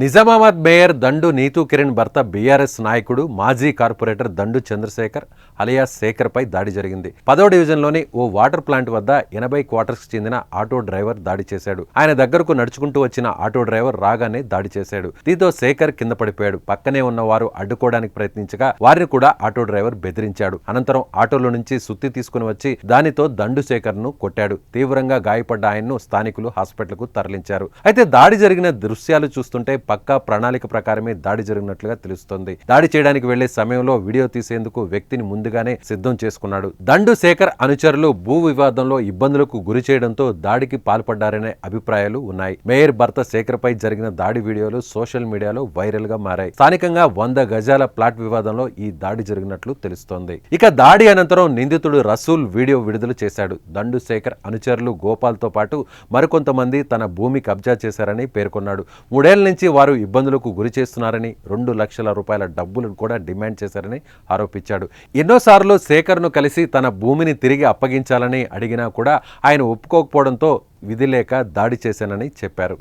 Nizamabad mayor Dandu Neetu Kiran భర్త BRS నాయకుడు మాజీ కార్పొరేటర్ దండు చంద్రశేఖర్ అలియా శేఖర్ పై దాడి జరిగింది. పదో డివిజన్లోని ఓ వాటర్ ప్లాంట్ వద్ద ఎనభై క్వార్టర్స్ చెందిన ఆటో డ్రైవర్ దాడి చేశాడు. ఆయన దగ్గరకు నడుచుకుంటూ వచ్చిన ఆటో డ్రైవర్ రాగానే దాడి చేశాడు. దీంతో శేఖర్ కింద పడిపోయాడు. పక్కనే ఉన్న వారు అడ్డుకోవడానికి ప్రయత్నించగా వారిని కూడా ఆటో డ్రైవర్ బెదిరించాడు. అనంతరం ఆటోలో నుంచి సుత్తి తీసుకుని వచ్చి దానితో దండు శేఖర్ను కొట్టాడు. తీవ్రంగా గాయపడ్డ ఆయన్ను స్థానికులు హాస్పిటల్కు తరలించారు. అయితే దాడి జరిగిన దృశ్యాలు చూస్తుంటే పక్కా ప్రణాళిక ప్రకారమే దాడి జరిగినట్లుగా తెలుస్తోంది. దాడి చేయడానికి వెళ్ళే సమయంలో వీడియో తీసేందుకు వ్యక్తిని ముందుగానే సిద్ధం చేసుకున్నాడు. దండు శేఖర్ అనుచరులు భూ వివాదంలో ఇబ్బందులకు గురి చేయడంతో దాడికి పాల్పడ్డారనే అభిప్రాయాలు ఉన్నాయి. మేయర్ భర్త శేఖర్ పై జరిగిన దాడి వీడియోలు సోషల్ మీడియాలో వైరల్గా మారాయి. స్థానికంగా వంద గజాల ప్లాట్ వివాదంలో ఈ దాడి జరిగినట్లు తెలుస్తోంది. ఇక దాడి అనంతరం నిందితుడు రసూల్ వీడియో విడుదల చేశాడు. దండు శేఖర్ అనుచరులు గోపాల్తో పాటు మరికొంతమంది తన భూమి కబ్జా చేశారని పేర్కొన్నాడు. మూడేళ్ళ నుంచి వారు ఇబ్బందులకు గురి చేస్తున్నారని రెండు లక్షల రూపాయల డబ్బులను కూడా డిమాండ్ చేశారని ఆరోపించాడు. ఎన్నోసార్లు శేఖర్ను కలిసి తన భూమిని తిరిగి అప్పగించాలని అడిగినా కూడా ఆయన ఒప్పుకోకపోవడంతో విధి లేక దాడి చేశానని చెప్పారు.